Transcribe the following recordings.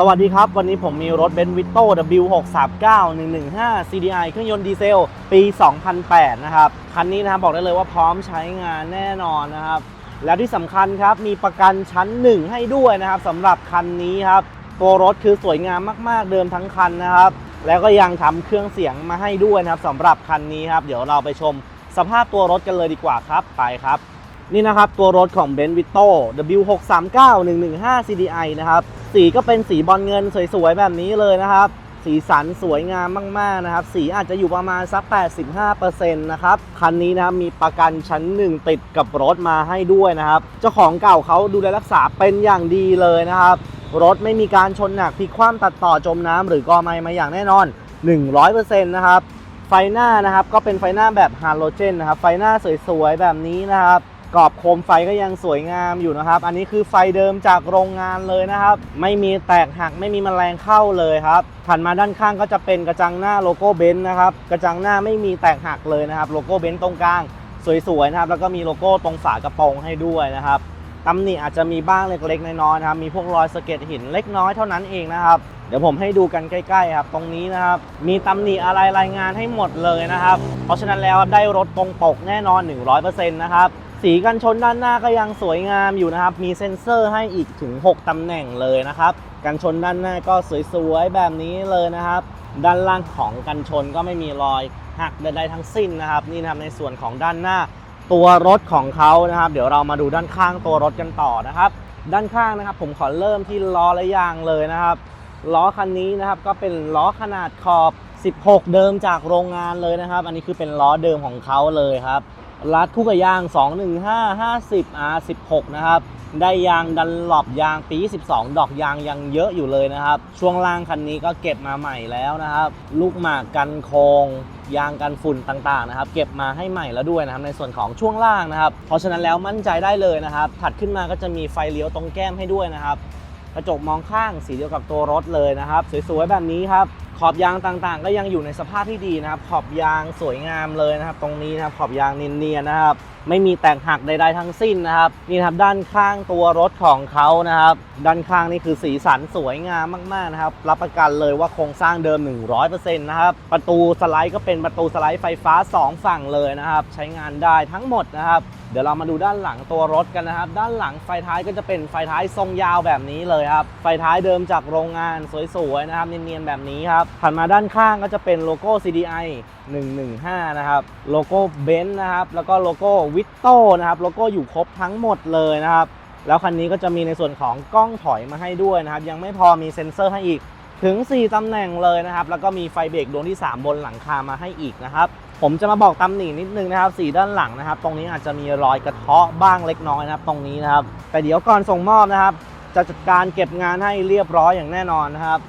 สวัสดีครับ วันนี้ผมมีรถเบนซ์วิโต้ W639 115 CDI เครื่องยนต์ดีเซล ปี 2008 นะครับ คันนี้นะครับบอกได้เลยว่าพร้อมใช้งานแน่นอนนะครับ แล้วที่สำคัญครับ มีประกันชั้น 1 ให้ด้วยนะครับสำหรับคันนี้ครับ ตัวรถคือสวยงามมาก ๆ เดิมทั้งคันนะครับ แล้วก็ยังทำเครื่องเสียงมาให้ด้วยนะครับสำหรับคันนี้ครับ เดี๋ยวเราไปชมสภาพตัวรถกันเลยดีกว่าครับ ไปครับ นี่นะครับ ตัวรถของ b e n v i t o W639 115 CDI นะครับ สีก็เป็นสีบอลเงินสวยๆ แบบนี้เลยนะครับ สีสันสวยงามมาก ๆ นะครับ สีอาจจะอยู่ประมาณสัก 85%นะครับ คันนี้นะครับมีประกันชั้นหนึ่งติดกับรถมาให้ด้วยนะครับ เจ้าของเก่าเขาดูแลรักษาเป็นอย่างดีเลยนะครับ รถไม่มีการชนหนักพลิกคว่ำตัดต่อจมน้ำหรือกอไม้มาอย่างแน่นอน 100%นะครับไฟหน้านะครับก็เป็นไฟหน้าแบบฮาโลเจนนะครับ ไฟหน้าสวยๆ แบบนี้นะครับ กรอบโคมไฟก็ยังสวยงามอยู่นะครับ อันนี้คือไฟเดิมจากโรงงานเลยนะครับ ไม่มีแตกหักไม่มีแมลงเข้าเลยครับถัดมาด้านข้างก็จะเป็นกระจังหน้าโลโก้เบนซ์นะครับ กระจังหน้าไม่มีแตกหักเลยนะครับ โลโก้เบนซ์ตรงกลางสวยๆนะครับ แล้วก็มีโลโก้ตรงฝากระโปรงให้ด้วยนะครับตำหนิอาจจะมีบ้างเล็กๆน้อยๆนะครับ มีพวกรอยสะเก็ดหินเล็กน้อยเท่านั้นเองนะครับ เดี๋ยวผมให้ดูกันใกล้ๆครับ ตรงนี้นะครับ มีตำหนิอะไรรายงานให้หมดเลยนะครับ เพราะฉะนั้นแล้วได้รถตรงปกแน่นอน 100%นะครับ สีกันชนด้านหน้าก็ยังสวยงามอยู่นะครับ มีเซ็นเซอร์ให้อีกถึง 6 ตำแหน่งเลยนะครับ กันชนด้านหน้าก็สวยๆแบบนี้เลยนะครับ ด้านล่างของกันชนก็ไม่มีรอยหักใดๆทั้งสิ้นนะครับ นี่นะครับในส่วนของด้านหน้าตัวรถของเขานะครับ เดี๋ยวเรามาดูด้านข้างตัวรถกันต่อนะครับ ด้านข้างนะครับ ผมขอเริ่มที่ล้อและยางเลยนะครับล้อคันนี้นะครับก็เป็นล้อขนาดขอบ 16 เดิมจากโรงงานเลยนะครับ อันนี้คือเป็นล้อเดิมของเขาเลยครับ รัดคู่กับยาง 215 50 R16 นะครับ ได้ยางดันหลบยางปี 12 ดอกยางยังเยอะอยู่เลยนะครับ ช่วงล่างคันนี้ก็เก็บมาใหม่แล้วนะครับ ลูกหมากกันโคงยางกันฝุ่นต่างๆนะครับ เก็บมาให้ใหม่แล้วด้วยนะครับในส่วนของช่วงล่างนะครับ เพราะฉะนั้นแล้วมั่นใจได้เลยนะครับ ถัดขึ้นมาก็จะมีไฟเลี้ยวตรงแก้มให้ด้วยนะครับ กระจกมองข้างสีเดียวกับตัวรถเลยนะครับ สวยๆแบบนี้ครับ ขอบยางต่างๆ ก็ยังอยู่ในสภาพที่ดีนะครับ ขอบยางสวยงามเลยนะครับ ตรงนี้นะครับ ขอบยางเนียนๆนะครับ ไม่มีแตกหักใดๆทั้งสิ้นนะครับนี่ครับด้านข้างตัวรถของเขานะครับ ด้านข้างนี่คือสีสันสวยงามมากๆนะครับ รับประกันเลยว่าโครงสร้างเดิม 100%นะครับประตูสไลด์ก็เป็นประตูสไลด์ไฟฟ้า 2 ฝั่งเลยนะครับ ใช้งานได้ทั้งหมดนะครับ เดี๋ยวเรามาดูด้านหลังตัวรถกันนะครับ ด้านหลังไฟท้ายก็จะเป็นไฟท้ายทรงยาวแบบนี้เลยครับ ไฟท้ายเดิมจากโรงงานสวยๆนะครับเนียนๆแบบนี้ครับถัดมาด้านข้างก็จะเป็นโลโก้ CDI 115 นะครับ โลโก้เบนซ์นะครับ แล้วก็โลโก้วิตโต้นะครับโลโก้อยู่ครบทั้งหมดเลยนะครับแล้วคันนี้ก็จะมีในส่วนของกล้องถอยมาให้ด้วยนะครับ ยังไม่พอมีเซ็นเซอร์ให้อีกถึง 4 ตำแหน่งเลยนะครับ แล้วก็มีไฟเบรกดวงที่ 3 บนหลังคามาให้อีกนะครับ ผมจะมาบอกตำหนินิดนึงนะครับ สีด้านหลังนะครับ ตรงนี้อาจจะมีรอยกระเทาะบ้างเล็กน้อยนะครับ ตรงนี้นะครับ แต่เดี๋ยวก่อนส่งมอบนะครับ จะจัดการเก็บงานให้เรียบร้อยอย่างแน่นอนนะครับ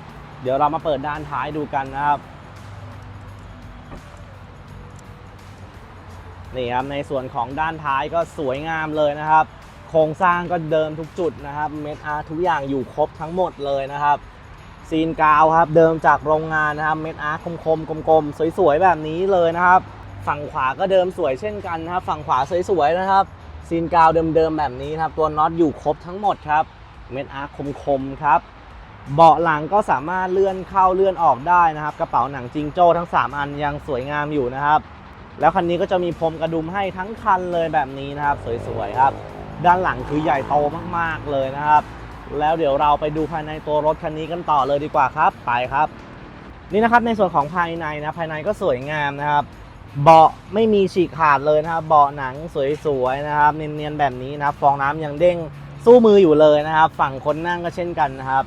เดี๋ยวเรามาเปิดด้านท้ายดูกันนะครับ นี่ครับในส่วนของด้านท้ายก็สวยงามเลยนะครับ โครงสร้างก็เดิมทุกจุดนะครับเมทอาร์ทุกอย่างอยู่ครบทั้งหมดเลยนะครับซีนกาวครับเดิมจากโรงงานนะครับเม็ดอาร์คมๆกลมๆสวยๆแบบนี้เลยนะครับ ฝั่งขวาก็เดิมสวยเช่นกันนะครับ ฝั่งขวาสวยๆนะครับซีนกาวเดิมๆแบบนี้ครับตัวน็อตอยู่ครบทั้งหมดครับเม็ดอาร์คมๆครับเบาะหลังก็สามารถเลื่อนเข้าเลื่อนออกได้นะครับ กระเป๋าหนังจิงโจ้ทั้ง 3 อันยังสวยงามอยู่นะครับ แล้วคันนี้ก็จะมีพรมกระดุมให้ทั้งคันเลยแบบนี้นะครับ สวยๆครับ ด้านหลังคือใหญ่โตมากๆเลยนะครับ แล้วเดี๋ยวเราไปดูภายในตัวรถคันนี้กันต่อเลยดีกว่าครับ ไปครับ นี่นะครับในส่วนของภายในนะภายในก็สวยงามนะครับ เบาะไม่มีฉีกขาดเลยนะครับ เบาะหนังสวยๆนะครับ เนียนๆแบบนี้นะครับฟองน้ำยังเด้งสู้มืออยู่เลยนะครับ ฝั่งคนนั่งก็เช่นกันนะครับ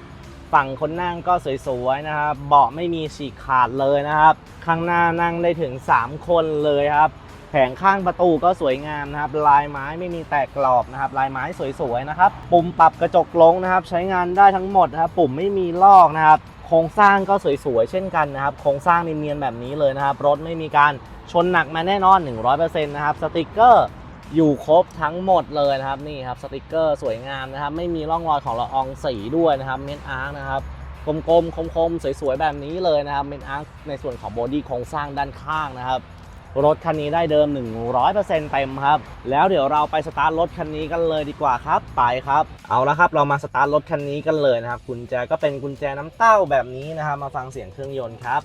ฝั่งคนนั่งก็สวยๆนะครับ เบาะไม่มีฉีกขาดเลยนะครับ ข้างหน้านั่งได้ถึง 3 คนเลยครับ แผงข้างประตูก็สวยงามนะครับ ลายไม้ไม่มีแตกกรอบนะครับ ลายไม้สวยๆนะครับ ปุ่มปรับกระจกลงนะครับ ใช้งานได้ทั้งหมดนะครับ ปุ่มไม่มีลอกนะครับ โครงสร้างก็สวยๆเช่นกันนะครับ โครงสร้างเนียนๆแบบนี้เลยนะครับ รถไม่มีการชนหนักมาแน่นอน 100%นะครับ สติกเกอร์ อยู่ครบทั้งหมดเลยนะครับนี่ครับสติกเกอร์สวยงามนะครับ ไม่มีร่องรอยของละอองสีด้วยนะครับเมนอาร์นะครับกลมๆคมๆสวยๆแบบนี้เลยนะครับเมนอาร์ในส่วนของบอดี้โครงสร้างด้านข้างนะครับรถคันนี้ได้เดิม 100%เต็มครับ แล้วเดี๋ยวเราไปสตาร์ทรถคันนี้กันเลยดีกว่าครับ ไปครับ เอาละครับ เรามาสตาร์ทรถคันนี้กันเลยนะครับกุญแจก็เป็นกุญแจน้ำเต้าแบบนี้นะครับ มาฟังเสียงเครื่องยนต์ครับ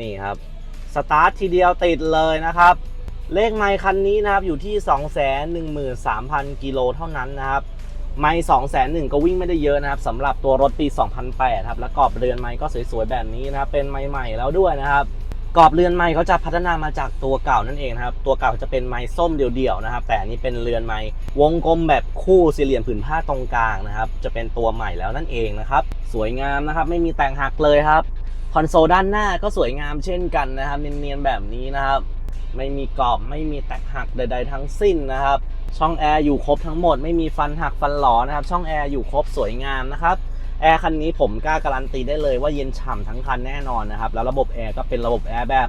นี่ครับ สตาร์ททีเดียวติดเลยนะครับ เลขไมค์คันนี้นะครับอยู่ที่ 213,000กิโลเท่านั้นนะครับไม่2 0 0 0ก็วิ่งไม่ได้เยอะนะครับสำหรับตัวรถปี 2008ครับและกรอบเรือนไม้ก็สวยๆแบบนี้นะครับเป็นไม้ใหม่แล้วด้วยนะครับกรอบเรือนไม้เขาจะพัฒนามาจากตัวเก่านั่นเองครับ ตัวเก่าจะเป็นไม้ส้มเดี่ยวๆนะครับ แต่อันนี้เป็นเรือนไม้วงกลมแบบคู่สี่เหลี่ยมผืนผ้าตรงกลางนะครับ จะเป็นตัวใหม่แล้วนั่นเองนะครับ สวยงามนะครับ ไม่มีแต่งหักเลยครับ คอนโซลด้านหน้าก็สวยงามเช่นกันนะครับ เนียนๆแบบนี้นะครับ ไม่มีกรอบ ไม่มีแตกหักใด ๆ ทั้งสิ้นนะครับ ช่องแอร์อยู่ครบทั้งหมด ไม่มีฟันหักฟันหลอนะครับ ช่องแอร์อยู่ครบสวยงามนะครับแอร์คันนี้ผมกล้าการันตีได้เลยว่าเย็นฉ่ำทั้งคันแน่นอนนะครับ แล้วระบบแอร์ก็เป็นระบบแอร์แบบ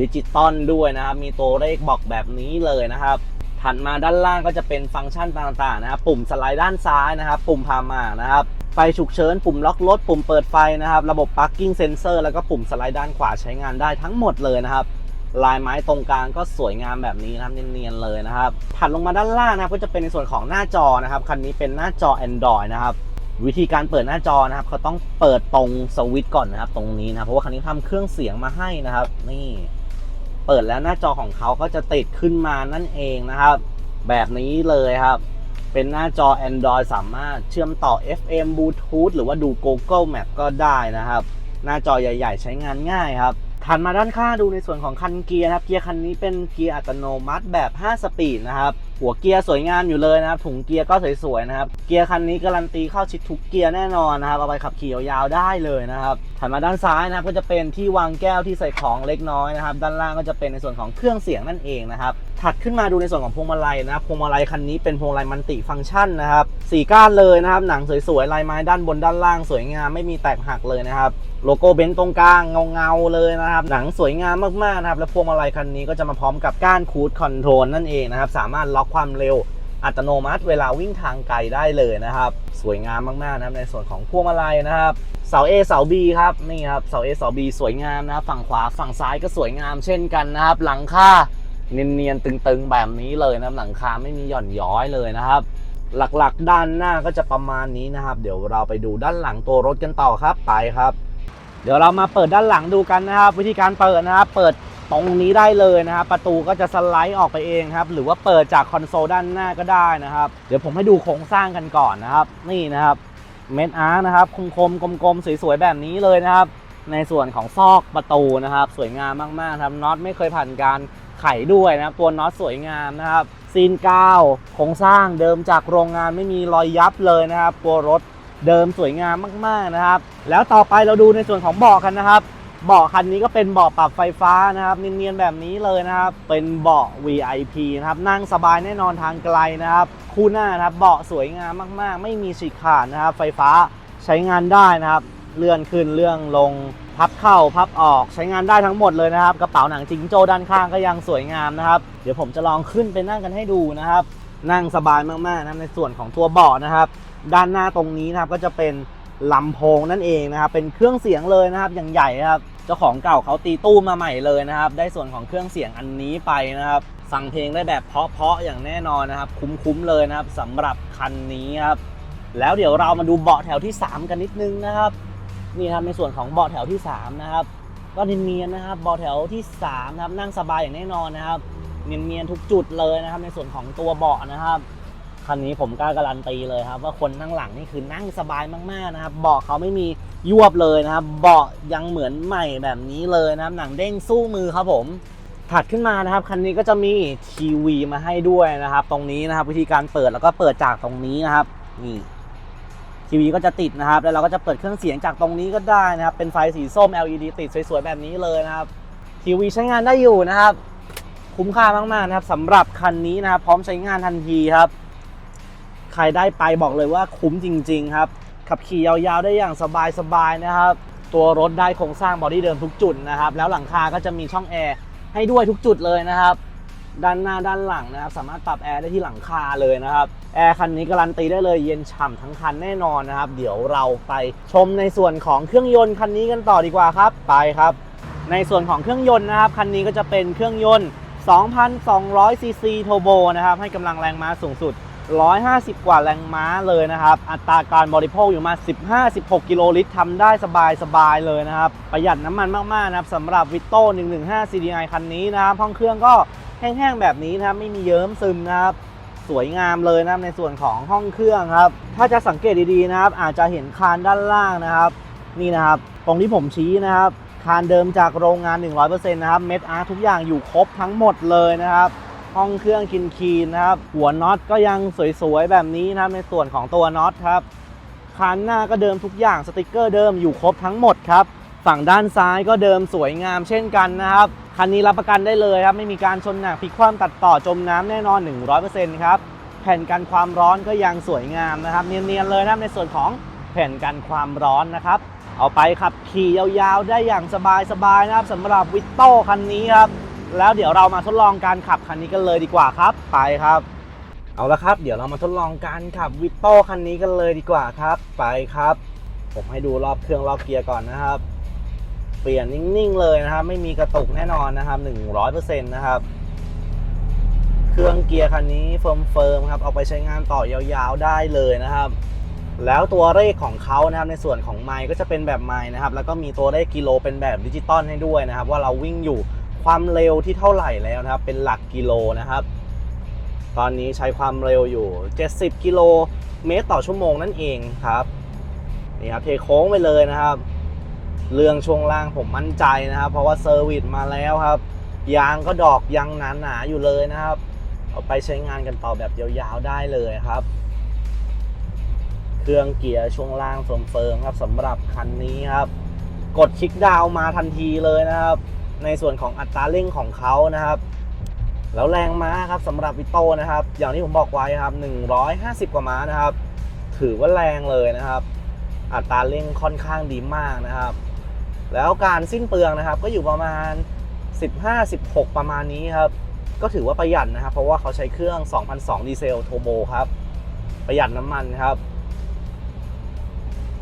ดิจิตอลด้วยนะครับ มีตัวเลขบอกแบบนี้เลยนะครับ ถัดมาด้านล่างก็จะเป็นฟังก์ชันต่างๆนะครับ ปุ่มสไลด์ด้านซ้ายนะครับ ปุ่มพามานะครับ ไฟฉุกเฉิน ปุ่มล็อกรถ ปุ่มเปิดไฟนะครับ ระบบ parking sensor แล้วก็ปุ่มสไลด์ด้านขวาใช้งานได้ทั้งหมดเลยนะครับ ลายไม้ตรงกลางก็สวยงามแบบนี้นะครับเนียนๆเลยนะครับถัดลงมาด้านล่างนะครับก็จะเป็นในส่วนของหน้าจอนะครับคันนี้เป็นหน้าจอ Android นะครับวิธีการเปิดหน้าจอนะครับเขาต้องเปิดตรงสวิตช์ก่อนนะครับตรงนี้นะเพราะว่าคันนี้ทำเครื่องเสียงมาให้นะครับ นี่ เปิดแล้วหน้าจอของเขาก็จะติดขึ้นมานั่นเองนะครับ แบบนี้เลยครับ เป็นหน้าจอ Android สามารถเชื่อมต่อ FM Bluetooth หรือว่าดู Google Map ก็ได้นะครับ หน้าจอใหญ่ ๆ ใช้งานง่ายครับ ถัดมาด้านข้างดูในส่วนของคันเกียร์นะครับ เกียร์คันนี้เป็นเกียร์อัตโนมัติแบบ 5 สปีดนะครับ หัวเกียร์สวยงามอยู่เลยนะครับ ถุงเกียร์ก็สวยๆนะครับ เกียร์คันนี้การันตีเข้าชิดทุกเกียร์แน่นอนนะครับ เอาไปขับขี่ยาวๆได้เลยนะครับ ถัดมาด้านซ้ายนะครับก็จะเป็นที่วางแก้วที่ใส่ของเล็กน้อยนะครับ ด้านล่างก็จะเป็นในส่วนของเครื่องเสียงนั่นเองนะครับ ถัดขึ้นมาดูในส่วนของพวงมาลัยนะครับ พวงมาลัยคันนี้เป็นพวงมาลัยมัลติฟังก์ชันนะครับสี่ก้านเลยนะครับ หนังสวยๆลายไม้ด้านบนด้านล่างสวยงามไม่มีแตกหักเลยนะครับ โลโก้เบนซ์ตรงกลางเงาๆเลยนะครับ หนังสวยงามมากๆนะครับ และพวงมาลัยคันนี้ก็จะมาพร้อมกับก้านคูดคอนโทรลนั่นเองนะครับ สามารถล็อกความเร็วอัตโนมัติเวลาวิ่งทางไกลได้เลยนะครับ สวยงามมากๆนะครับในส่วนของพวงมาลัยนะครับ เสา A เสา B ครับนี่ครับเสา A เสา B สวยงามนะครับฝั่งขวาฝั่งซ้ายก็สวยงามเช่นกันนะครับ หลังคาเนียนๆตึงๆแบบนี้เลยนะหลังคาไม่มีหย่อนย้อยเลยนะครับ หลักๆด้านหน้าก็จะประมาณนี้นะครับ เดี๋ยวเราไปดูด้านหลังตัวรถกันต่อครับไปครับ เดี๋ยวเรามาเปิดด้านหลังดูกันนะครับ วิธีการเปิดนะครับ เปิดตรงนี้ได้เลยนะครับ ประตูก็จะสไลด์ออกไปเองครับ หรือว่าเปิดจากคอนโซลด้านหน้าก็ได้นะครับ เดี๋ยวผมให้ดูโครงสร้างกันก่อนนะครับ นี่นะครับ เม็ดอาร์นะครับคมๆกลมๆสวยๆแบบนี้เลยนะครับ ในส่วนของซอกประตูนะครับ สวยงามมากๆครับน็อตไม่เคยผ่านการไขด้วยนะครับตัวน็อตสวยงามนะครับซีนก้าวโครงสร้างเดิมจากโรงงานไม่มีรอยยับเลยนะครับตัวรถเดิมสวยงามมากๆนะครับ แล้วต่อไปเราดูในส่วนของเบาะกันนะครับเบาะคันนี้ก็เป็นเบาะปรับไฟฟ้านะครับเนียนๆแบบนี้เลยนะครับ เป็นเบาะ VIP นะครับนั่งสบายแน่นอนทางไกลนะครับ คู่หน้านะครับเบาะสวยงามมาก ๆ ไม่มีฉีกขาดนะครับ ไฟฟ้าใช้งานได้นะครับ เลื่อนขึ้นเลื่อนลงพับเข้าพับออกใช้งานได้ทั้งหมดเลยนะครับ กระเป๋าหนังจิงโจ้ด้านข้างก็ยังสวยงามนะครับ เดี๋ยวผมจะลองขึ้นไปนั่งกันให้ดูนะครับ นั่งสบายมากๆนะครับในส่วนของตัวเบาะนะครับ ด้านหน้าตรงนี้นะครับก็จะเป็นลำโพงนั่นเองนะครับ เป็นเครื่องเสียงเลยนะครับ อย่างใหญ่นะครับ เจ้าของเก่าเขาตีตู้มาใหม่เลยนะครับ ได้ส่วนของเครื่องเสียงอันนี้ไปนะครับ ฟังเพลงได้แบบเพาะๆอย่างแน่นอนนะครับ คุ้มๆเลยนะครับสำหรับคันนี้ครับแล้วเดี๋ยวเรามาดูเบาะแถวที่ 3 กันนิดนึงนะครับนี่ครับในส่วนของเบาะแถวที่ 3 นะครับ ก็เนียนๆนะครับเบาะแถวที่3นะครับนั่งสบายอย่างแน่นอนนะครับเนียนๆทุกจุดเลยนะครับ ในส่วนของตัวเบาะนะครับคันนี้ผมกล้าการันตีเลยครับ ว่าคนนั่งหลังนี่คือนั่งสบายมากๆนะครับเบาะเขาไม่มียวบเลยนะครับ เบาะยังเหมือนใหม่แบบนี้เลยนะครับหนังเด้งสู้มือครับผม ถัดขึ้นมานะครับคันนี้ก็จะมีทีวีมาให้ด้วยนะครับ ตรงนี้นะครับ วิธีการเปิดแล้วก็เปิดจากตรงนี้นะครับนี่ทีวีก็จะติดนะครับ แล้วเราก็จะเปิดเครื่องเสียงจากตรงนี้ก็ได้นะครับ เป็นไฟสีส้ม LED ติดสวยๆแบบนี้เลยนะครับทีวีใช้งานได้อยู่นะครับ คุ้มค่ามากๆนะครับสำหรับคันนี้นะครับพร้อมใช้งานทันทีครับ ใครได้ไปบอกเลยว่าคุ้มจริง ๆ ครับ ขับขี่ยาวๆได้อย่างสบายๆนะครับ ตัวรถได้โครงสร้างบอดี้เดิมทุกจุดนะครับ แล้วหลังคาก็จะมีช่องแอร์ ให้ด้วยทุกจุดเลยนะครับ ด้านหน้าด้านหลังนะครับ สามารถปรับแอร์ได้ที่หลังคาเลยนะครับ แอร์คันนี้การันตีได้เลยเย็นฉ่ำทั้งคันแน่นอนนะครับ เดี๋ยวเราไปชมในส่วนของเครื่องยนต์คันนี้กันต่อดีกว่าครับ ไปครับ ในส่วนของเครื่องยนต์นะครับ คันนี้ก็จะเป็นเครื่องยนต์ 2,200ซีซีโทโบนะครับ ให้กำลังแรงม้าสูงสุด 150 กว่าแรงม้าเลยนะครับ อัตราการบริโภคอยู่มา 15-16 กิโลลิตรทำได้สบายๆเลยนะครับ ประหยัดน้ำมันมากๆนะครับสำหรับวิโต้115 CDI คันนี้นะครับ ห้องเครื่องก็แห้งๆแบบนี้นะครับ ไม่มีเยิ้มซึมนะครับ สวยงามเลยนะครับในส่วนของห้องเครื่องครับ ถ้าจะสังเกตดีๆนะครับ อาจจะเห็นคานด้านล่างนะครับ นี่นะครับ ตรงที่ผมชี้นะครับ คานเดิมจากโรงงาน 100%นะครับ เม็ดอาร์ทุกอย่างอยู่ครบทั้งหมดเลยนะครับ ห้องเครื่องคินคีนนะครับ หัวน็อตก็ยังสวยๆแบบนี้นะครับในส่วนของตัวน็อตครับคานหน้าก็เดิมทุกอย่างสติกเกอร์เดิมอยู่ครบทั้งหมดครับ ฝั่งด้านซ้ายก็เดิมสวยงามเช่นกันนะครับคันนี้รับประกันได้เลยครับไม่มีการชนหนักพลิกคว่ำตัดต่อจมน้ำแน่นอน 100%ครับแผ่นกันความร้อนก็ยังสวยงามนะครับ เนียนๆเลยนะในส่วนของแผ่นกันความร้อนนะครับ เอาไปขับขี่ยาวๆได้อย่างสบายๆนะครับสำหรับวิตโต้คันนี้ครับ แล้วเดี๋ยวเรามาทดลองการขับคันนี้กันเลยดีกว่าครับ ไปครับ เอาละครับ เดี๋ยวเรามาทดลองการขับวิตโต้คันนี้กันเลยดีกว่าครับ ไปครับ ผมให้ดูรอบเครื่องรอบเกียร์ก่อนนะครับ เปลี่ยนนิ่งๆเลยนะครับ ไม่มีกระตุกแน่นอนนะครับ100%นะครับเครื่องเกียร์คันนี้เฟิร์มๆครับเอาไปใช้งานต่อยาวๆได้เลยนะครับ แล้วตัวเลขของเขานะครับในส่วนของไมค์ก็จะเป็นแบบไมค์นะครับ แล้วก็มีตัวเลขกิโลเป็นแบบดิจิตอลให้ด้วยนะครับ ว่าเราวิ่งอยู่ ความเร็วที่เท่าไหร่แล้วนะครับ เป็นหลักกิโลนะครับ ตอนนี้ใช้ความเร็วอยู่ 70 กิโลเมตรต่อชั่วโมงนั่นเองครับนี่ครับเทโค้งไปเลยนะครับ เรื่องช่วงล่างผมมั่นใจนะครับ เพราะว่าเซอร์วิสมาแล้วครับ ยางก็ดอกยังหนาๆอยู่เลยนะครับ เอาไปใช้งานกันต่อแบบยาวๆได้เลยครับ เครื่องเกียร์ช่วงล่างเฟิร์มๆครับสำหรับคันนี้ครับ กดคลิกดาวมาทันทีเลยนะครับ ในส่วนของอัตราเร่งของเขานะครับ แล้วแรงม้าครับสำหรับวิโต้นะครับ อย่างที่ผมบอกไว้ครับ 150 กว่าม้านะครับ ถือว่าแรงเลยนะครับ อัตราเร่งค่อนข้างดีมากนะครับ แล้วการสิ้นเปลืองนะครับ ก็อยู่ประมาณ 15-16 ประมาณนี้ครับ ก็ถือว่าประหยัดนะครับ เพราะว่าเขาใช้เครื่อง2002ดีเซลโทโบครับ ประหยัดน้ำมันครับ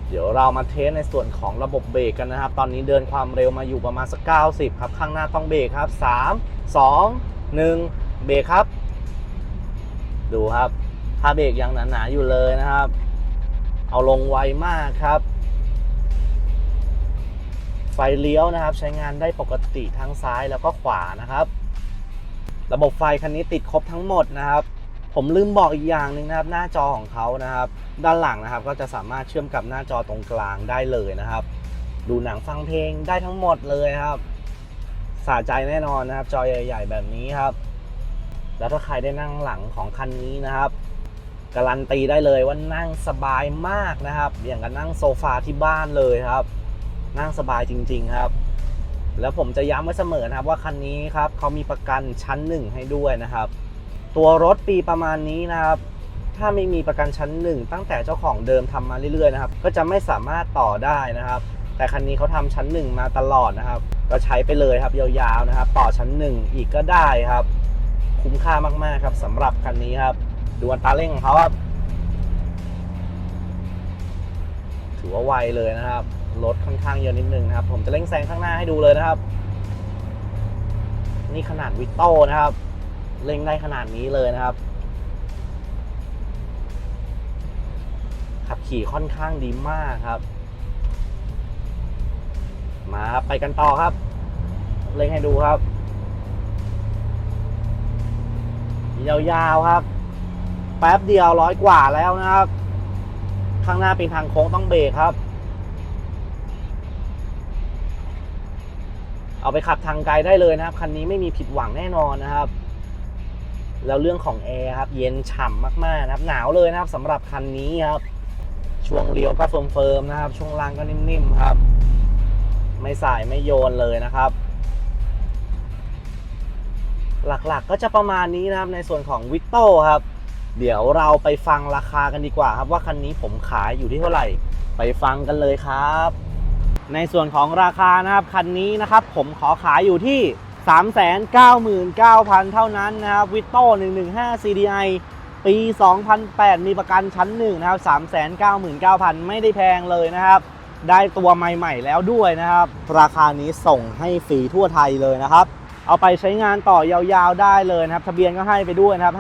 เดี๋ยวเรามาเทสในส่วนของระบบเบรกกันนะครับ ตอนนี้เดินความเร็วมาอยู่ประมาณสัก 90 ครับ ข้างหน้าต้องเบรกครับ 3 2 1 เบรกครับ ดูครับถ้าเบรกยังหนาๆอยู่เลยนะครับ เอาลงไวมากครับ ไฟเลี้ยวนะครับ ใช้งานได้ปกติทั้งซ้ายแล้วก็ขวานะครับ ระบบไฟคันนี้ติดครบทั้งหมดนะครับ ผมลืมบอกอีกอย่างหนึ่งนะครับ หน้าจอของเขานะครับ ด้านหลังนะครับ ก็จะสามารถเชื่อมกับหน้าจอตรงกลางได้เลยนะครับ ดูหนังฟังเพลงได้ทั้งหมดเลยครับสะใจแน่นอนนะครับ จอใหญ่ ๆ แบบนี้ครับ แล้วถ้าใครได้นั่งหลังของคันนี้นะครับการันตีได้เลยว่านั่งสบายมากนะครับ อย่างกับนั่งโซฟาที่บ้านเลยครับ นั่งสบายจริง ๆครับ แล้วผมจะย้ำไว้เสมอนะครับว่าคันนี้ครับเขามีประกันชั้นหนึ่งให้ด้วยนะครับ ตัวรถปีประมาณนี้นะครับถ้าไม่มีประกันชั้นหนึ่งตั้งแต่เจ้าของเดิมทำมาเรื่อยๆนะครับก็จะไม่สามารถต่อได้นะครับ แต่คันนี้เขาทำชั้นหนึ่งมาตลอดนะครับ ก็ใช้ไปเลยครับยาวๆนะครับ ต่อชั้นหนึ่งอีกก็ได้ครับ คุ้มค่ามากๆครับสำหรับคันนี้ครับ ดูอัตราเร่งของเขาครับถือว่าไวเลยนะครับรถค่อนข้างเยอะนิดนึงนะครับ ผมจะเร่งแซงข้างหน้าให้ดูเลยนะครับ นี่ขนาดวิตโต้นะครับ เร่งได้ขนาดนี้เลยนะครับ ขับขี่ค่อนข้างดีมากครับ มาครับไปกันต่อครับ เร่งให้ดูครับ ยาวๆครับ แป๊บเดียวร้อยกว่าแล้วนะครับ ข้างหน้าเป็นทางโค้งต้องเบรกครับเอาไปขับทางไกลได้เลยนะครับ คันนี้ไม่มีผิดหวังแน่นอนนะครับ แล้วเรื่องของแอร์ครับเย็นฉ่ำมากๆนะครับหนาวเลยนะครับสำหรับคันนี้ครับ ช่วงเลี้ยวก็เฟิร์มๆนะครับ ช่วงล่างก็นิ่มๆครับ ไม่สายไม่โยนเลยนะครับหลักๆก็จะประมาณนี้นะครับในส่วนของวิตโต้ครับ เดี๋ยวเราไปฟังราคากันดีกว่าครับ ว่าคันนี้ผมขายอยู่ที่เท่าไหร่ ไปฟังกันเลยครับ ในส่วนของราคานะครับคันนี้นะครับ ผมขอขายอยู่ที่ 399,000 เท่านั้นนะครับวิตโต้115 CDI ปี 2008 มีประกันชั้นหนึ่งนะครับ 399,000 ไม่ได้แพงเลยนะครับ ได้ตัวใหม่ๆแล้วด้วยนะครับ ราคานี้ส่งให้ฟรีทั่วไทยเลยนะครับ เอาไปใช้งานต่อยาวๆได้เลยนะครับ ทะเบียนก็ให้ไปด้วยนะครับ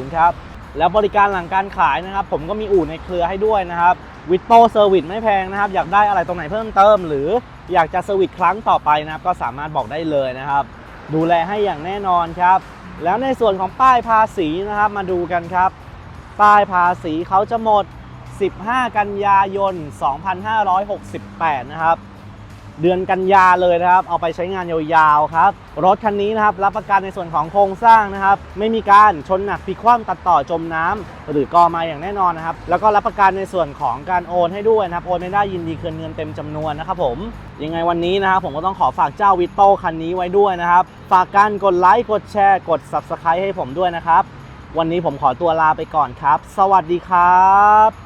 5050 ครับ แล้วบริการหลังการขายนะครับ ผมก็มีอู่ในเครือให้ด้วยนะครับวิตโตเซอร์วิสไม่แพงนะครับ อยากได้อะไรตรงไหนเพิ่มเติมหรือ อยากจะเซอร์วิสครั้งต่อไปนะครับ ก็สามารถบอกได้เลยนะครับ ดูแลให้อย่างแน่นอนครับ แล้วในส่วนของป้ายภาษีนะครับ มาดูกันครับ ป้ายภาษีเขาจะหมด 15 กันยายน 2568 นะครับ เดือนกันยาเลยนะครับ เอาไปใช้งานยาวๆครับ รถคันนี้นะครับรับประกันในส่วนของโครงสร้างนะครับ ไม่มีการชนหนักพลิกคว่ำตัดต่อจมน้ำหรือกอมาอย่างแน่นอนนะครับ แล้วก็รับประกันในส่วนของการโอนให้ด้วยนะครับ โอนไม่ได้ยินดีคืนเงินเต็มจำนวนนะครับผม ยังไงวันนี้นะครับผมก็ต้องขอฝากเจ้าวิโต้คันนี้ไว้ด้วยนะครับ ฝากการกดไลค์ กดแชร์ กด Subscribe ให้ผมด้วยนะครับ วันนี้ผมขอตัวลาไปก่อนครับ สวัสดีครับ